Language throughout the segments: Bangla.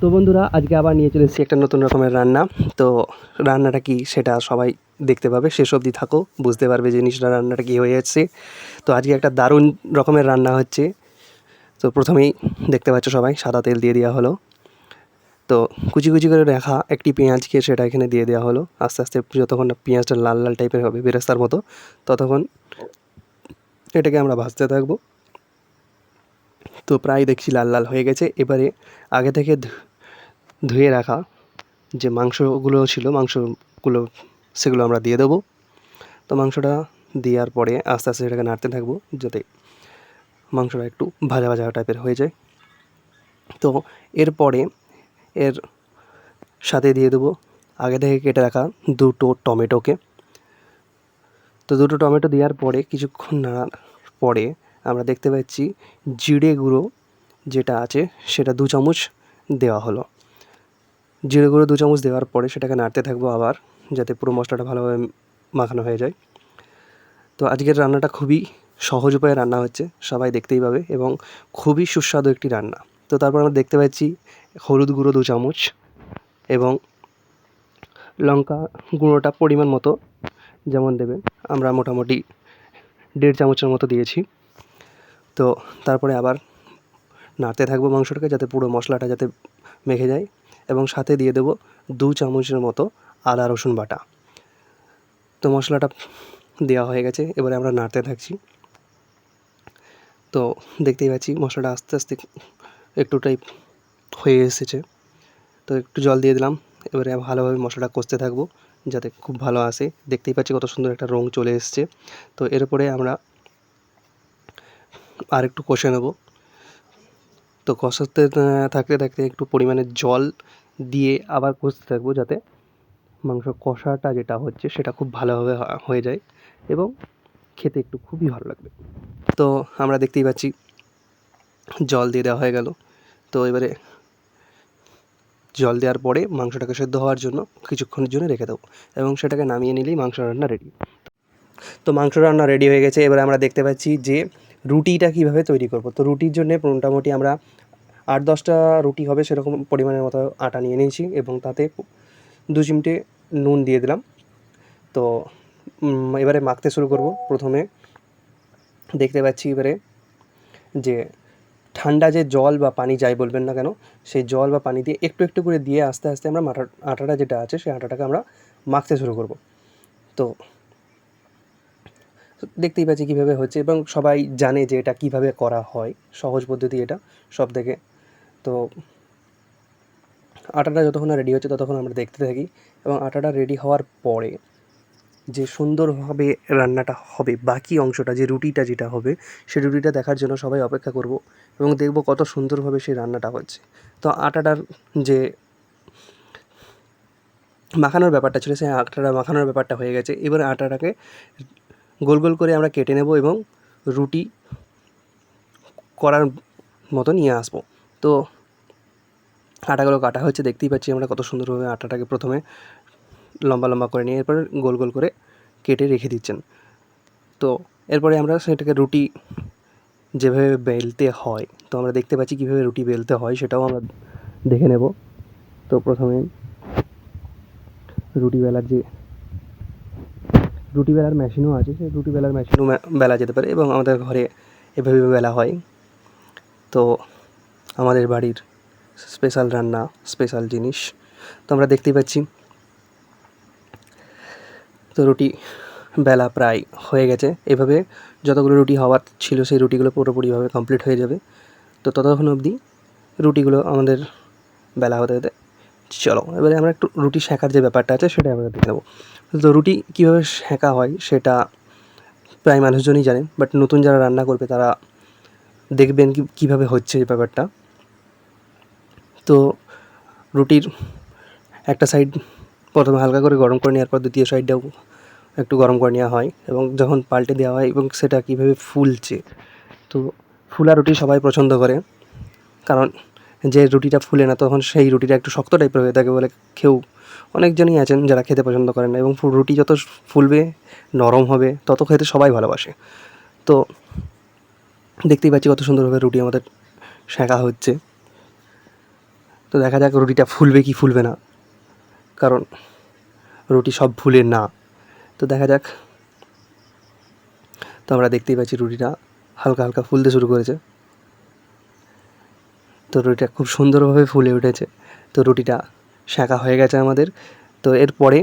তো বন্ধুরা, আজকে আবার নিয়ে চলে এসেছি একটা নতুন রকমের রান্না। তো রান্নাটা কি সেটা সবাই দেখতে পাবে, শেষ অবধি থাকো, বুঝতে পারবে জিনিসটা রান্নাটা কী হয়ে যাচ্ছে। তো আজকে একটা দারুণ রকমের রান্না হচ্ছে। তো প্রথমেই দেখতে পাচ্ছ সবাই, সাদা তেল দিয়ে দেওয়া হলো। তো কুচি কুচি করে রাখা একটি পেঁয়াজকে সেটা এখানে দিয়ে দেওয়া হলো। আস্তে আস্তে যতক্ষণ না পেঁয়াজটা লাল লাল টাইপের হবে বেরেস্তার মতো, ততক্ষণ এটাকে আমরা ভাজতে থাকব। তো প্রায় দেখছি লাল লাল হয়ে গেছে। এবারে আগে থেকে ধুয়ে রাখা যে মাংসগুলো ছিল, মাংসগুলো, সেগুলো আমরা দিয়ে দেবো। তো মাংসটা দেওয়ার পরে আস্তে আস্তে সেটাকে নাড়তে থাকব যাতে মাংসটা একটু ভাজা ভাজা টাইপের হয়ে যায়। তো এরপরে এর সাথে দিয়ে দেবো আগে থেকে কেটে রাখা দুটো টমেটোকে। তো দুটো টমেটো দেওয়ার পরে কিছুক্ষণ নাড়ার পরে আমরা দেখতে পাচ্ছি জিরে গুঁড়ো যেটা আছে সেটা দু চামচ দেওয়া হলো। জিরে গুঁড়ো দু চামচ দেওয়ার পরে সেটাকে নাড়তে থাকব আবার, যাতে পুরো মশলাটা ভালোভাবে মাখানো হয়ে যায়। তো আজকের রান্নাটা খুবই সহজ উপায়ে রান্না হচ্ছে, সবাই দেখতেই পাবে এবং খুবই সুস্বাদু একটি রান্না। তো তারপর আমরা দেখতে পাচ্ছি হলুদ গুঁড়ো দু চামচ এবং লঙ্কা গুঁড়োটা পরিমাণ মতো যেমন দেবেন, আমরা মোটামুটি দেড় চামচের মতো দিয়েছি। তো তারপরে আবার নাড়তে থাকব মাংসটাকে যাতে পুরো মশলাটা যাতে মেখে যায়। এবং সাথে দিয়ে দেবো দু চামচের মতো আদা, রসুন বাটা। তো মশলাটা দেওয়া হয়ে গেছে, এবারে আমরা নাড়তে থাকছি। তো দেখতেই পাচ্ছি মশলাটা আস্তে আস্তে একটু টাইপ হয়ে এসেছে। তো একটু জল দিয়ে দিলাম, এবারে ভালোভাবে মশলাটা কষতে থাকব, যাতে খুব ভালো আসে। দেখতেই পাচ্ছি কত সুন্দর একটা রং চলে এসছে। তো এরপরে আমরা আর একটু কষে নেব। তো কষাতে থাকতে থাকতে একটু পরিমাণে জল দিয়ে আবার কষতে থাকব যাতে মাংস কষাটা যেটা হচ্ছে সেটা খুব ভালোভাবে হয়ে যায় এবং খেতে একটু খুবই ভালো লাগবে। তো আমরা দেখতেই পাচ্ছি জল দিয়ে দেওয়া হয়ে গেল। তো এবারে জল দেওয়ার পরে মাংসটাকে সেদ্ধ হওয়ার জন্য কিছুক্ষণের জন্য রেখে দেবো এবং সেটাকে নামিয়ে নিলেই মাংস রান্না রেডি তো মাংস রান্না রেডি হয়ে গেছে। এবারে আমরা দেখতে পাচ্ছি যে রুটিটা কীভাবে তৈরি করব। তো রুটির জন্যে মোটামুটি আমরা আট দশটা রুটি হবে সেরকম পরিমাণের মতো আটা নিয়ে নিয়েছি এবং তাতে দু চিমটে নুন দিয়ে দিলাম। তো এবারে মাখতে শুরু করব। প্রথমে দেখতে পাচ্ছি এবারে যে ঠান্ডা যে জল বা পানি যাই বলবেন না কেন, সেই জল বা পানি দিয়ে একটু একটু করে দিয়ে আস্তে আস্তে আমরা মাটা আটাটা যেটা আছে সেই আটাটাকে আমরা মাখতে শুরু করব। তো, দেখতেই পাচ্ছি কীভাবে হচ্ছে এবং সবাই জানে যে এটা কীভাবে করা হয়, সহজ পদ্ধতি এটা সব থেকে। তো আটাটা যতক্ষণ রেডি হচ্ছে ততক্ষণ আমরা দেখতে থাকি এবং আটাটা রেডি হওয়ার পরে যে সুন্দরভাবে রান্নাটা হবে, বাকি অংশটা, যে রুটিটা যেটা হবে সেই রুটিটা দেখার জন্য সবাই অপেক্ষা করব এবং দেখব কত সুন্দরভাবে সেই রান্নাটা হচ্ছে। তো আটাটার যে মাখানোর ব্যাপারটা ছিল, সেই আটাটা মাখানোর ব্যাপারটা হয়ে গেছে। এবার আটাটাকে গোল গোল করে আমরা কেটে নেব এবং রুটি করার মতো নিয়ে আসব। তো আটাগুলো কাটা হচ্ছে দেখতেই পাচ্ছি আমরা কত সুন্দরভাবে আটাটাকে প্রথমে লম্বা লম্বা করে নিয়ে এরপর গোল গোল করে কেটে রেখে দিচ্ছেন। তো এরপরে আমরা সেটাকে রুটি যেভাবে বেলতে হয়, তো আমরা দেখতে পাচ্ছি কীভাবে রুটি বেলতে হয় সেটাও আমরা দেখে নেব। তো প্রথমে রুটি বেলার যে রুটি বেলার মেশিনও আছে, সেই রুটি বেলার মেশিনও বেলা যেতে পারে এবং আমাদের ঘরে এভাবে বেলা হয়। তো আমাদের বাড়ির স্পেশাল রান্না স্পেশাল জিনিস। তো আমরা দেখতেই পাচ্ছি, তো রুটি বেলা প্রায় হয়ে গেছে। এভাবে যতগুলো রুটি হওয়ার ছিল, সেই রুটিগুলো পুরোপুরিভাবে কমপ্লিট হয়ে যাবে। তো ততক্ষণ অবধি রুটিগুলো আমাদের বেলা হতে হতে চলো। এবারে আমরা একটু রুটি শেখার যে ব্যাপারটা আছে, সেটা আমরা দেখে নেব। তো রুটি কীভাবে শেখা হয়, সেটা প্রায় মানুষজনই জানেন বাট নতুন যারা রান্না করবে, তারা দেখবেন কীভাবে হচ্ছে এই ব্যাপারটা। তো রুটির একটা সাইড প্রথমে হালকা করে গরম করে নেওয়ার পর দ্বিতীয় সাইডটাও একটু গরম করে নেওয়া হয় এবং যখন পাল্টে দেওয়া হয় এবং সেটা কীভাবে ফুলছে। তো ফুলা রুটি সবাই পছন্দ করে, কারণ যে রুটিটা ফুলে না তখন সেই রুটিটা একটু শক্ত টাইপের হয়ে থাকে বলে কেউ অনেকজনই আছেন যারা খেতে পছন্দ করেন না এবং রুটি যত ফুলবে, নরম হবে, তত খেতে সবাই ভালোবাসে। তো দেখতেই পাচ্ছি কত সুন্দরভাবে রুটি আমাদের শেখা হচ্ছে। তো দেখা যাক রুটিটা ফুলবে কি ফুলবে না। কারণ রুটি সব ফুলে না। তো দেখা যাক। তো আমরা দেখতেই পাচ্ছি রুটিটা হালকা হালকা ফুলতে শুরু করেছে। তো রুটিটা খুব সুন্দরভাবে ফুলে উঠেছে। তো রুটিটা শাঁকা হয়ে গেছে আমাদের। তো এরপরে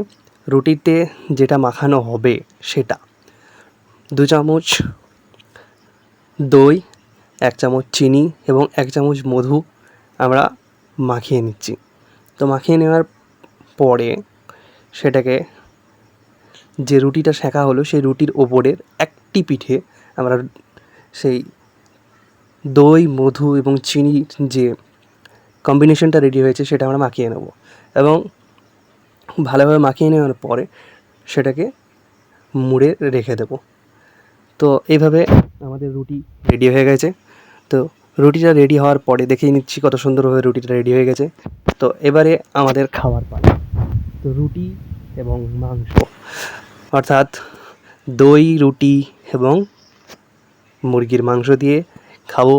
রুটিতে যেটা মাখানো হবে সেটা দু চামচ দই, এক চামচ চিনি এবং এক চামচ মধু আমরা মাখিয়ে নিচ্ছি। তো মাখিয়ে নেওয়ার পরে সেটাকে যে রুটিটা সেঁকা হলো সেই রুটির ওপরের একটি পিঠে আমরা সেই দই, মধু এবং চিনির যে কম্বিনেশনটা রেডি হয়েছে সেটা আমরা মাখিয়ে নেব এবং ভালোভাবে মাখিয়ে নেওয়ার পরে সেটাকে মুড়ে রেখে দেবো। তো এইভাবে আমাদের রুটি রেডি হয়ে গেছে। তো রুটিটা রেডি হওয়ার পরে দেখেই নিচ্ছি কত সুন্দরভাবে রুটিটা রেডি হয়ে গেছে। তো এবারে আমাদের খাবার পালা। তো রুটি এবং মাংস। অর্থাৎ দই, রুটি এবং মুরগির মাংস দিয়ে খাব।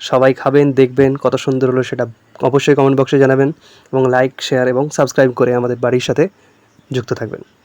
সবাই খাবেন, দেখবেন কত সুন্দর হলো সেটা অবশ্যই কমেন্ট বক্সে জানাবেন এবং লাইক শেয়ার এবং সাবস্ক্রাইব করে আমাদের বাড়ির সাথে যুক্ত থাকবেন।